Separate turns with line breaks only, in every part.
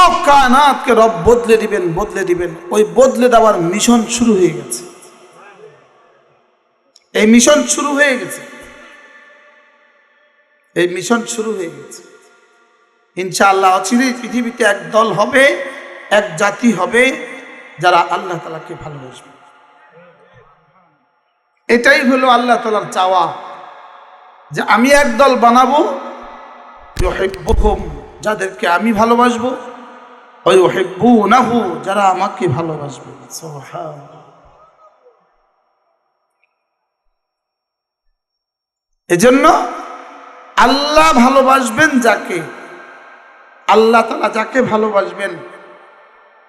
পুরো কায়নাতকে রব বদলে দিবেন বদলে দিবেন। ওই বদলে দেওয়ার মিশন শুরু হয়ে গেছে। এই মিশন শুরু হয়ে গেছে। এই মিশন শুরু হয়ে গেছে। ইনশাআল্লাহ অচিরেই পৃথিবীতে এক দল হবে, এক জাতি হবে, যারা আল্লাহ তালাকে ভালোবাসবে। এটাই হলো আল্লাহ তালার চাওয়া, যে আমি এক দল বানাবো যাদেরকে আমি ভালোবাসবো। নাহু যারা আমাকে ভালোবাসবে। এজন্য আল্লাহ ভালোবাসবেন যাকে, আল্লাহ তালা যাকে ভালোবাসবেন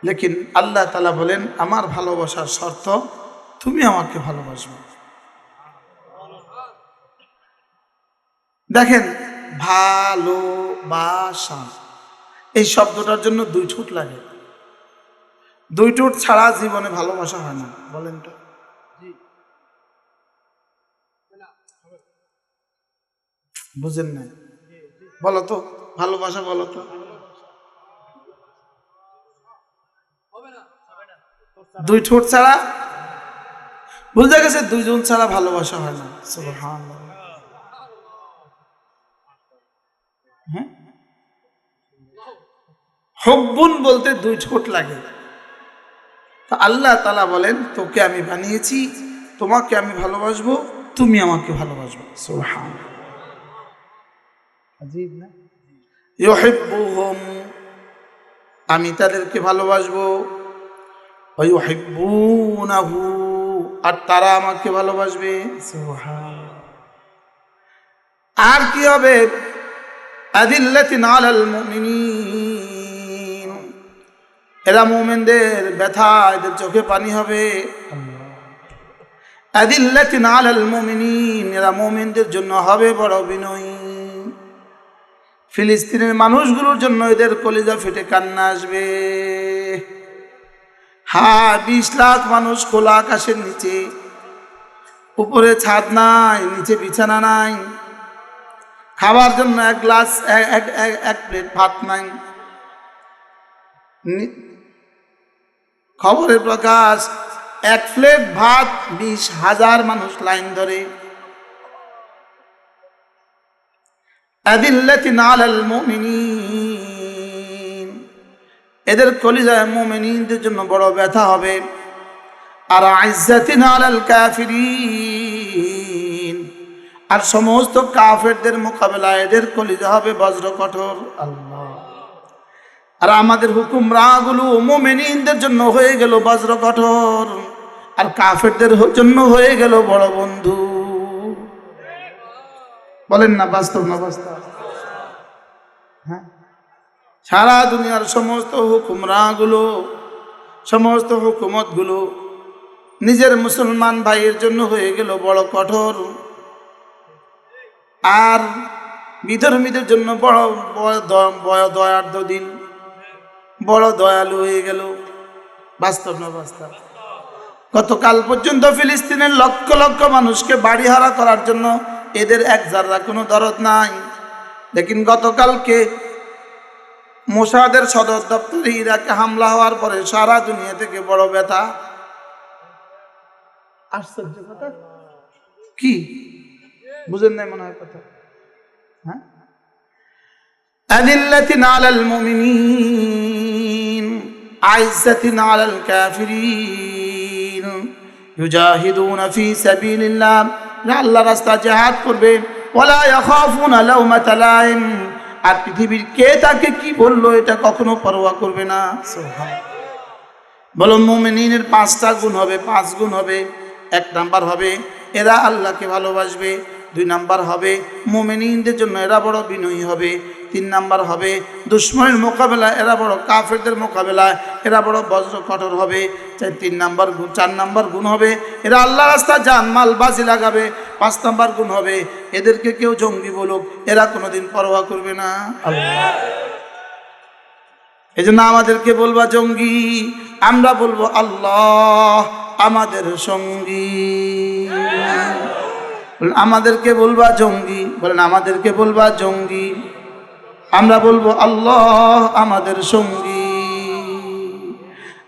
লেকিন আল্লাহ তালা বলেন, আমার ভালোবাসার শর্ত, তুমি আমাকে ভালোবাসবে দেখেন, ভালোবাসা এই শব্দটার জন্য দুই ঠোঁট লাগে। দুই ঠোঁট ছাড়া জীবনে ভালোবাসা হয় না। বলেন তো। বুঝেন না বলো তো ভালোবাসা বলো তো। দুই ঠোঁট ছাড়া? বুঝতে গেছে দুইজন ছাড়া ভালোবাসা হয় না। হ্যাঁ? হব্বুন বলতে দুই ঠোঁট লাগে। তা আল্লাহ তালা বলেন তোকে আমি বানিয়েছি তোমাকে আমি ভালোবাসবো তুমি আমাকে ভালোবাসবো। সুবহান আজীব না? ইউহিব্বুহুম আমি তাদেরকে ভালোবাসবো। আর তারা আমাকে ভালোবাসবে। আর কি হবে? আদিল্লাতিন আলাল মুমিনিন। এরা মুমিনদের ব্যথা, এদের চোখে পানি হবে। আদিল্লাতিন আলাল মুমিনিন, এরা মুমিনদের জন্য হবে বড় বিনয়ী। ফিলিস্তিনের মানুষগুলোর জন্য এদের কলিজা ফেটে কান্না আসবে। হ্যাঁ বিশ লাখ মানুষ খোলা আকাশের নিচে। উপরে ছাদ নাই, নিচে বিছানা নাই। খাবার জন্য এক গ্লাস, এক প্লেট ভাত নাই। খবরের প্রকাশ, এক প্লেট ভাত বিশ হাজার মানুষ লাইন ধরে। এদের কলিজায় মুমিনিনদের জন্য বড় ব্যথা হবে। আর আইজ্জাতিন আলাল কাফিরিন। আর সমস্ত কাফেরদের মোকাবেলায় এদের কলিজা হবে বজ্র কঠোর আল্লাহ। আর আমাদের হুকুমরাগুলো মোমেনিনদের জন্য হয়ে গেল বজ্র কঠোর। আর কাফেরদের জন্য হয়ে গেল বড় বন্ধু। বলেন না, বাস্তব না বাস্তব? হ্যাঁ? সারা দুনিয়ার সমস্ত হুকুমরাগুলো, সমস্ত হুকুমতগুলো নিজের মুসলমান ভাইয়ের জন্য হয়ে গেল বড় কঠোর। আর বিধর্মীদের জন্য বড় বড় দ- বড় দয়ার দিন। বড় দয়ালু হয়ে গেল। বাস্তব না বাস্তব? গতকাল পর্যন্ত ফিলিস্তিনের লক্ষ লক্ষ মানুষকে বাড়িহারা করার জন্য এদের এক যারা কোনো দরদ নাই। দেখিন গতকালকে মোসাদের সদর দপ্তরে ইরাকে হামলা হওয়ার পরে সারা দুনিয়া থেকে বড় ব্যথা। আশ্চর্য কথা? কি? বুঝেন নাই মনে হয় কথা। হ্যাঁ? আদিল্লাতিন নালাল মুমিনিন। عزة على الكافرين يجاهدون في سبيل الله لعل রাস্তা জাহাদ করবে ওলা ইয়াখাফুনা লাউমাতা লাইম আর পৃথিবীর কে তাকে কি বললো এটা কখনো পরোয়া করবে না সুবহান বলো মুমিনিনের পাঁচটা গুণ হবে পাঁচ গুণ হবে এক নাম্বার হবে এরা আল্লাহকে ভালোবাসবে দুই নাম্বার হবে মুমিনিনদের জন্য এরা বড় বিনয়ী হবে তিন নাম্বার হবে, দুশ্মনের মোকাবেলায় এরা বড় কাফেরদের মোকাবেলায় এরা বড় বজ্র কঠোর হবে। তিন নাম্বার গুণ, চার নাম্বার গুণ হবে, এরা আল্লাহ রাস্তা জান, মাল বাজি লাগাবে। পাঁচ নাম্বার গুণ হবে, এদেরকে কেউ জঙ্গি বলুক, এরা কোনোদিন পরোয়া করবে না। আল্লাহ। এই জন্য আমাদেরকে বলবা জঙ্গি, আমরা বলব আল্লাহ আমাদের সঙ্গী। আমাদেরকে বলবা জঙ্গি, বলেন, আমাদেরকে বলবা জঙ্গি। আমরা বলব, আল্লাহ আমাদের সঙ্গী।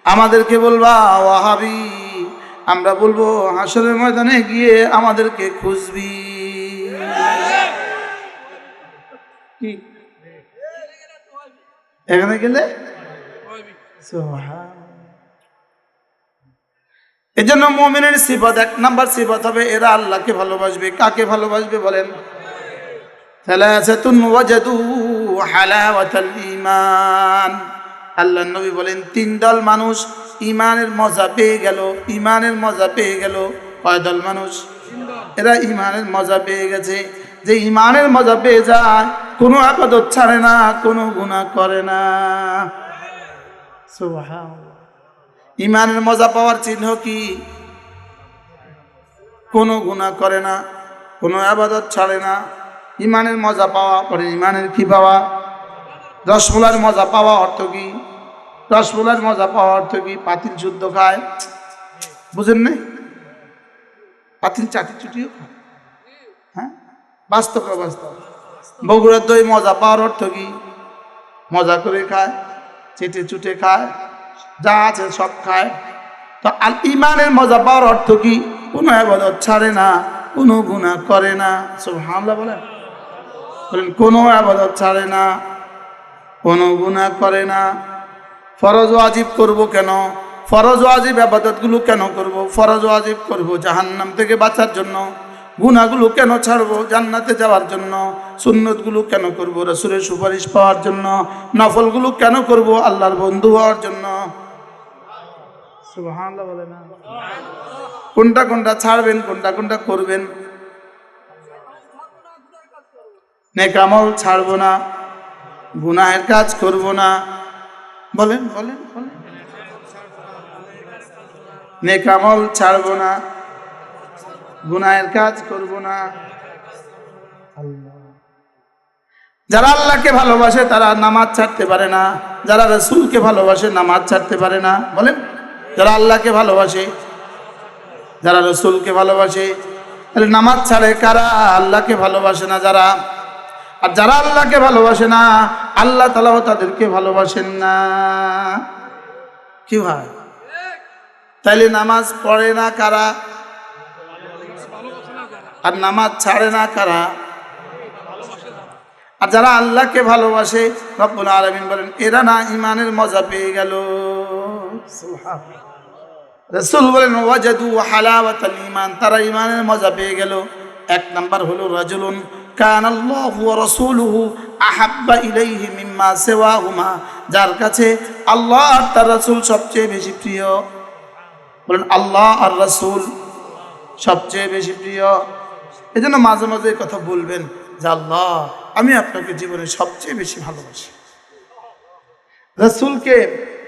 আমাদেরকে বলবা, ওয়াহাবি। আমরা বলব হাসরের ময়দানে গিয়ে আমাদেরকে খুঁজবি। এখানে গেলে? এই জন্য মোমিনের সিফাত এক নাম্বার সিফাত হবে, এরা আল্লাহকে ভালোবাসবে। কাকে ভালোবাসবে বলেন? তাহলে আছে, তুন হালাওয়াতাল ইমান আল্লাহ নবী বলেন, তিন দল মানুষ ইমানের মজা পেয়ে গেল ইমানের মজা পেয়ে গেল। কয় দল মানুষ? এরা ইমানের মজা পেয়ে গেছে। যে ইমানের মজা পেয়ে যায়, কোনো আপাদত ছাড়ে না, কোনো গুণা করে না। ইমানের মজা পাওয়ার চিহ্ন কি? কোনো গুণা করে না, কোনো আবাদত ছাড়ে না ইমানের মজা পাওয়া, পরে ইমানের কি পাওয়া? রসমলার মজা পাওয়া অর্থ কি? রসমলার মজা পাওয়া অর্থ কি? পাতিল যুদ্ধ খায়। বুঝেন নাই? পাতিল চাটি চুটিও খায়। হ্যাঁ? বাস্তব বাস্তব? বগুড়ার দই মজা পাওয়ার অর্থ কি? মজা করে খায়, চেটে চুটে খায়, যা আছে সব খায়। তো আল ইমানের মজা পাওয়ার অর্থ কি? কোনো আবাদত ছাড়ে না, কোনো গুণা করে না। সব হামলা বলেন। কোনো আবাদত ছাড়ে না, কোনো গুণা করে না। ফরজ ওয়াজিব করব কেন? ফরজ ওয়াজিব আবাদতগুলো কেন করব? ফরজ ওয়াজিব করব জাহান্নাম থেকে বাঁচার জন্য? গুণাগুলো কেন ছাড়বো জান্নাতে যাওয়ার জন্য? সুন্নতগুলো কেন করব রসুলের সুপারিশ পাওয়ার জন্য? নফলগুলো কেন করব আল্লাহর বন্ধু হওয়ার জন্য? কোনটা কোনটা ছাড়বেন, কোনটা কোনটা করবেন? নেকামল ছাড়বো না, গুনাহের কাজ করব না। বলেন বলেন বলেন। নেকামল ছাড়বো না, গুনাহের কাজ করব না। যারা আল্লাহকে ভালোবাসে, তারা নামাজ ছাড়তে পারে না। যারা রসুলকে ভালোবাসে, নামাজ ছাড়তে পারে না। বলেন, যারা আল্লাহকে ভালোবাসে, যারা রসুলকে ভালোবাসে, তাহলে নামাজ ছাড়ে কারা? আল্লাহকে ভালোবাসে না যারা আর যারা আল্লাহকে ভালোবাসে না, আল্লাহ তালাও তাদেরকে ভালোবাসেন না। কি হয় তাইলে নামাজ পড়ে না কারা? আর নামাজ ছাড়ে না কারা? আর যারা আল্লাহকে ভালোবাসে, রব্বুল আলমিন বলেন, এরা না ইমানের মজা পেয়ে গেল। রসুল বলেন, ওয়াজাদু হালাওয়াতাল ইমান তারা ইমানের মজা পেয়ে গেল। এক নাম্বার হলো রাজুলুন। কান আল্লাহু রাসূলুহু আহাব্বা ইলাইহি মিম্মা সিওয়াহুমা, যার কাছে আল্লাহ আর তার রাসূল সবচেয়ে বেশি প্রিয়। বলেন, আল্লাহ আর রাসূল সবচেয়ে বেশি প্রিয়। এই জন্য মাঝে মাঝে কথা বলবেন যে, আল্লাহ, আমি আপনাকে জীবনে সবচেয়ে বেশি ভালোবাসি। রসুলকে,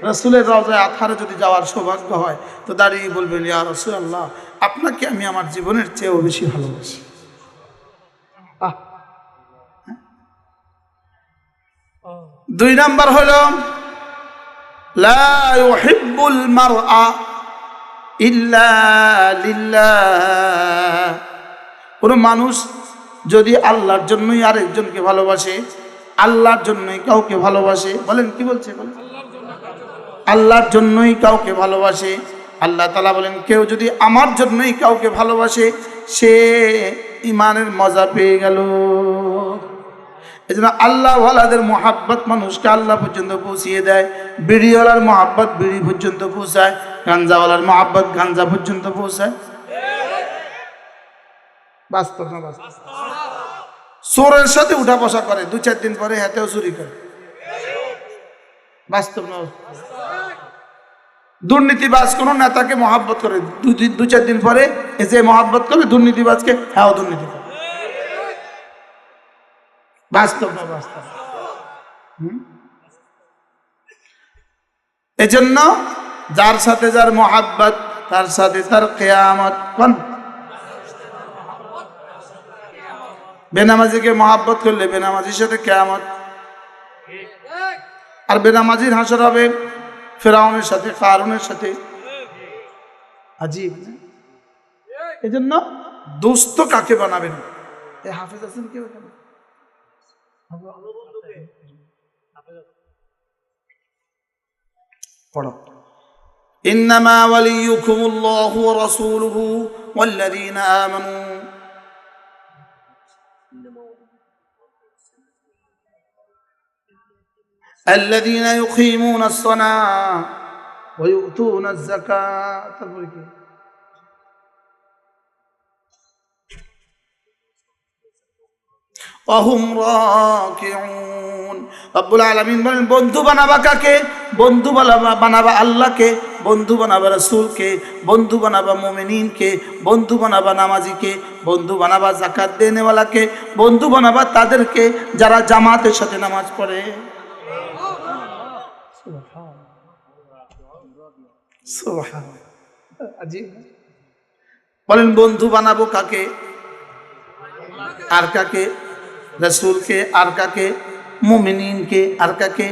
রসুলের রওজায় আথারে যদি যাওয়ার সৌভাগ্য হয়, তো দাঁড়িয়ে বলবেন, ইয়া রসুল আল্লাহ আপনাকে আমি আমার জীবনের চেয়েও বেশি ভালোবাসি। দুই নাম্বার হল, লা ইউহিব্বুল মারআ ইল্লা লিল্লাহ। কোনো মানুষ যদি আল্লাহর জন্যই আরেকজনকে ভালোবাসে, আল্লাহর জন্যই কাউকে ভালোবাসে, বলেন কি বলছে? আল্লাহর জন্যই কাউকে ভালোবাসে, আল্লাহ তালা বলেন, কেউ যদি আমার জন্যই কাউকে ভালোবাসে, সে ইমানের মজা পেয়ে গেল। এই জন্য আল্লাহওয়ালাদের মোহাব্বত মানুষকে আল্লাহ পর্যন্ত পৌঁছিয়ে দেয়, বিড়িওয়ালার মহাব্বত বিড়ি পর্যন্ত পৌঁছায়, গাঞ্জাওয়ালার মহাব্বত গাঞ্জা পর্যন্ত পৌঁছায়। বাস্তব না বাস্তব? চোরের সাথে উঠা বসা করে, দু চার দিন পরে হাতেও চুরি করে। বাস্তব না দুর্নীতিবাজ কোন নেতাকে মহাব্বত করে, দু চার দিন পরে এ যে মহাব্বত করে দুর্নীতিবাজকে হ্যাঁ দুর্নীতি করে। বাস্তব না বাস্তব। এজন্য যার সাথে যার মহাব্বত, তার সাথে তার কেয়ামত কোন? বেনামাজিকে মহাব্বত করলে বেনামাজির সাথে কেয়ামত। আর বেনামাজির হাসর হবে ফেরাউনের সাথে, কারুনের সাথে। আজিব না? এই জন্য দোস্ত কাকে বানাবেন? এই হাফেজ আছেন কেউ? إنما وليكم الله ورسوله والذين آمنوا الذين يقيمون الصلاة ويؤتون الزكاة বলেন, বন্ধু বানাবা কাকে? বন্ধু বানাবা বানাবা আল্লাহকে, বন্ধু বানাবা রাসূলকে, বন্ধু বানাবা মুমিনিনকে, বন্ধু বানাবা নামাজিকে, বন্ধু বানাবা জাকাত দেনেওয়ালাকে, বন্ধু বানাবা তাদেরকে যারা জামাতের সাথে নামাজ পড়ে। বলেন, বন্ধু বানাবো কাকে? আর কাকে? রসুলকে আর কাকে মোমিনকে আর কাকে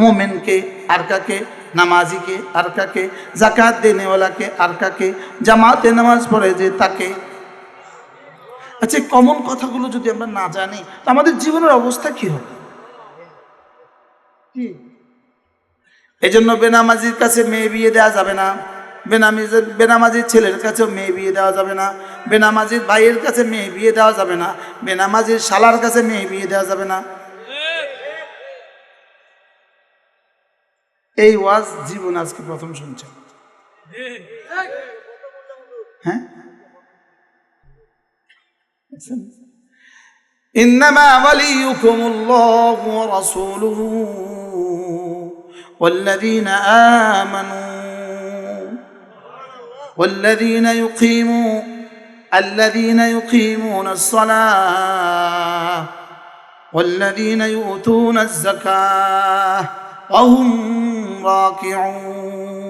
মোমেনকে আর কাকে নামাজিকে আর কাকে জাকাত দেনেওয়ালাকে আর কাকে জামাতে নামাজ পড়ে যে তাকে। আচ্ছা কমন কথাগুলো যদি আমরা না জানি, তো আমাদের জীবনের অবস্থা কি হবে? এই জন্য বেনামাজির কাছে মেয়ে বিয়ে দেওয়া যাবে না। বেনামিজের বেনামাজির ছেলের কাছেও মেয়ে বিয়ে দেওয়া যাবে না বেনামাজির ভাইয়ের কাছে মেয়ে বিয়ে দেওয়া যাবে না বেনামাজির শালার কাছে মেয়ে বিয়ে দেওয়া যাবে না এই ওয়াজ জীবন আজকে প্রথম শুনছে হ্যাঁ إنما وليكم الله ورسوله والذين آمنوا والذين يقيموا الذين يقيمون الصلاة والذين يؤتون الزكاة وهم راكعون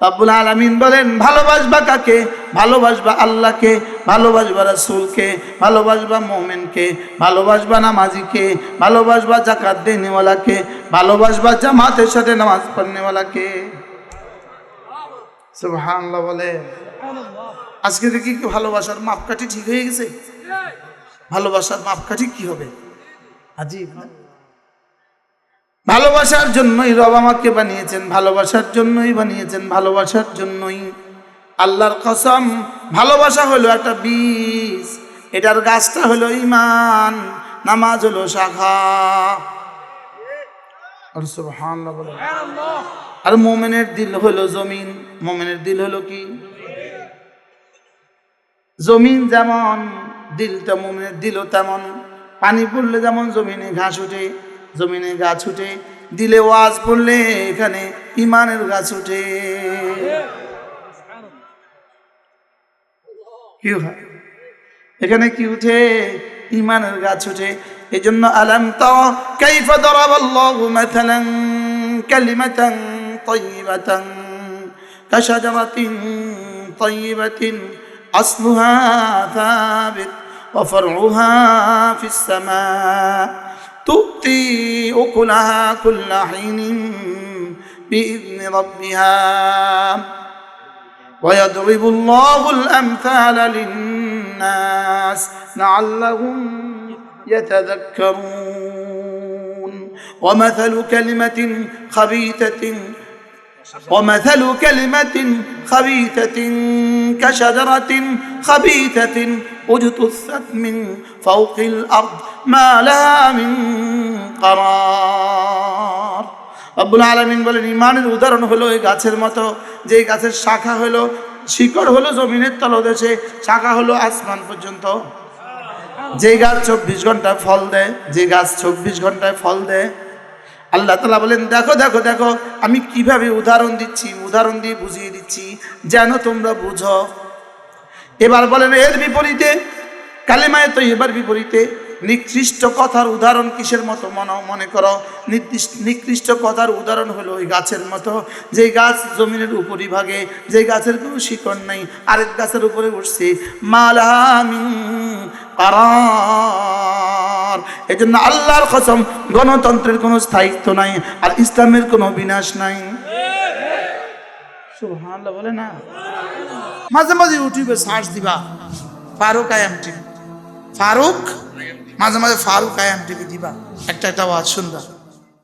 রব্বুল আলামিন বলেন ভালোবাসবা কাকে ভালোবাসবা আল্লাহকে ভালোবাসবা রাসূলকে ভালোবাসবা মুমিনকে ভালোবাসবা নামাজিকে ভালোবাসবা জাকাত দেনেওয়ালাকে ভালোবাসবা জামাতের সাথে নামাজ পড়নেওয়ালাকে সুবহানাল্লাহ বলে। আজকে কি ভালোবাসার মাপকাঠি ঠিক হয়ে গেছে? ভালোবাসার মাপকাঠি কি হবে? ভালোবাসার জন্যই রব আমাকে বানিয়েছেন, ভালোবাসার জন্যই বানিয়েছেন, ভালোবাসার জন্যই। আল্লাহর কসম, ভালোবাসা হলো একটা বীজ, এটার গাছটা হলো ইমান নামাজ হলো শাখা। আর মোমেনের দিল হলো জমিন। মোমেনের দিল হলো কি? জমিন যেমন দিলটা মোমেনের দিল তেমন। পানি পড়লে যেমন জমিনে ঘাস উঠে, জমিনে গাছ উঠে, দিলে ওয়াজ পড়লে এখানে ইমানের গাছ উঠে। কি হয়? এখানে কি উঠে? ইমানের গাছ উঠে। এই জন্য আলাম তাইফা দরাবাল্লাহু মাথালান কালিমাতান طيبة كشجرة طيبة أصلها ثابت وفرعها في السماء. تؤتي أكلها كل حين بإذن ربها. ويضرب الله الأمثال للناس لعلهم يتذكرون. ومثل كلمة خبيثة ومثل كلمة خبيثة كشجرة خبيثة اجتثت من فوق الأرض ما لها من قرار আব্বুল আলমিন বলেন ইমানের উদাহরণ হলো এই গাছের মতো যে গাছের শাখা হলো শিকড় হলো জমিনের তলদেশে শাখা হলো আসমান পর্যন্ত যে গাছ চব্বিশ ঘন্টায় ফল দেয় যে গাছ চব্বিশ ঘন্টায় ফল দেয় আল্লাহ তালা বলেন, দেখো দেখো দেখো, আমি কীভাবে উদাহরণ দিচ্ছি, উদাহরণ দিয়ে বুঝিয়ে দিচ্ছি, যেন তোমরা বুঝো। এবার বলেন, এর বিপরীতে, কালেমায় তো এবার বিপরীতে নিকৃষ্ট কথার উদাহরণ কিসের মতো? মনে মনে করো, নির্দিষ্ট, নিকৃষ্ট কথার উদাহরণ হলো ওই গাছের মতো। যে গাছ জমিনের উপরিভাগে যে গাছের কোনো শিকড় নেই, আরেক গাছের উপরে উঠছে মালামিন কারার এই জন্য আল্লাহর কসম, গণতন্ত্রের কোনো স্থায়িত্ব নাই, আর ইসলামের কোনো বিনাশ নাই। বলে না? মাঝে মাঝে ইউটিউবে সার্চ দিবা, ফারুক আয়াম টিভি ফারুক? মাঝে মাঝে ফারুক আয়াম টিভি দিবা। একটা একটা আওয়াজ শুনবা।